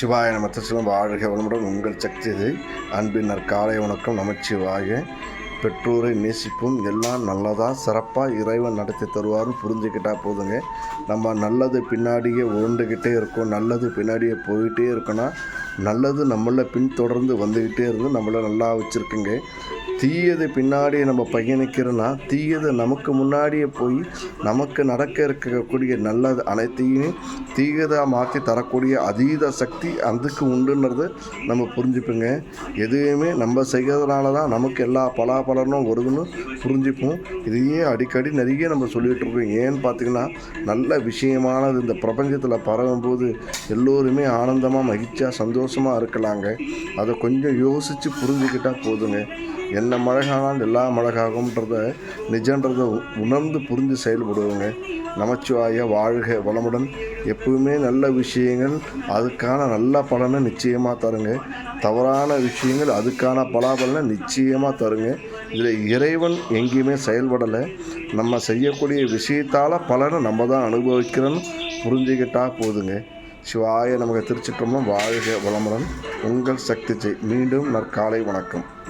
சிவாய நமத்திலும் வாழ்க வளமுடன் உங்கள் சக்தி இது அன்பின் நற்காலை வணக்கம் நமச்சிவாய. பெற்றோரை நேசிப்பும். எல்லாம் நல்லதாக சிறப்பாக இறைவன் நடத்தி தருவார்னு புரிஞ்சுக்கிட்டா போதுங்க. நம்ம நல்லது பின்னாடியே உருண்டுக்கிட்டே இருக்கோம். நல்லது பின்னாடியே போயிட்டே இருக்கோன்னா நல்லது நம்மளை பின்தொடர்ந்து வந்துக்கிட்டே இருந்து நம்மளை நல்லா வச்சுருக்குங்க. தீயது பின்னாடி நம்ம பயணிக்கிறோன்னா தீயது நமக்கு முன்னாடியே போய் நமக்கு நடக்க இருக்கக்கூடிய நல்லது அனைத்தையும் தீயதாக மாற்றி தரக்கூடிய அதீத சக்தி அதுக்கு உண்டுன்றது நம்ம புரிஞ்சுப்போங்க. எதுவுமே நம்ம செய்கிறதுனால தான் நமக்கு எல்லா பலாபலனும் வருதுன்னு புரிஞ்சுப்போம். இதையே அடிக்கடி நிறைய நம்ம சொல்லிகிட்டு இருக்கோம். ஏன்னு பார்த்தீங்கன்னா நல்ல விஷயமானது இந்த பிரபஞ்சத்தில் பரவும்போது எல்லோருமே ஆனந்தமாக மகிழ்ச்சியாக சந்தோஷமாக இருக்கலாங்க. அதை கொஞ்சம் யோசித்து புரிஞ்சுக்கிட்டால் போதுங்க. என்ன மழகானால் எல்லா மழகாகும்ன்றத நிஜன்றதை உ- உணர்ந்து புரிஞ்சு செயல்படுவோங்க. நமச்சிவாய வாழ்க வளமுடன். எப்பவுமே நல்ல விஷயங்கள் அதுக்கான நல்ல பலனை நிச்சயமாக தருங்க. தவறான விஷயங்கள் அதுக்கான பலாபலனை நிச்சயமாக தருங்க. இதில் இறைவன் எங்கேயுமே செயல்படலை. நம்ம செய்யக்கூடிய விஷயத்தால் பலனை நம்ம தான் அனுபவிக்கிறோன்னு புரிஞ்சுக்கிட்டா போதுங்க. சிவாய நமக்கு திருச்சிட்டோம்னா வாழ்க வளமுடன். உங்கள் சக்தி ஜெய். மீண்டும் நற்காலை வணக்கம்.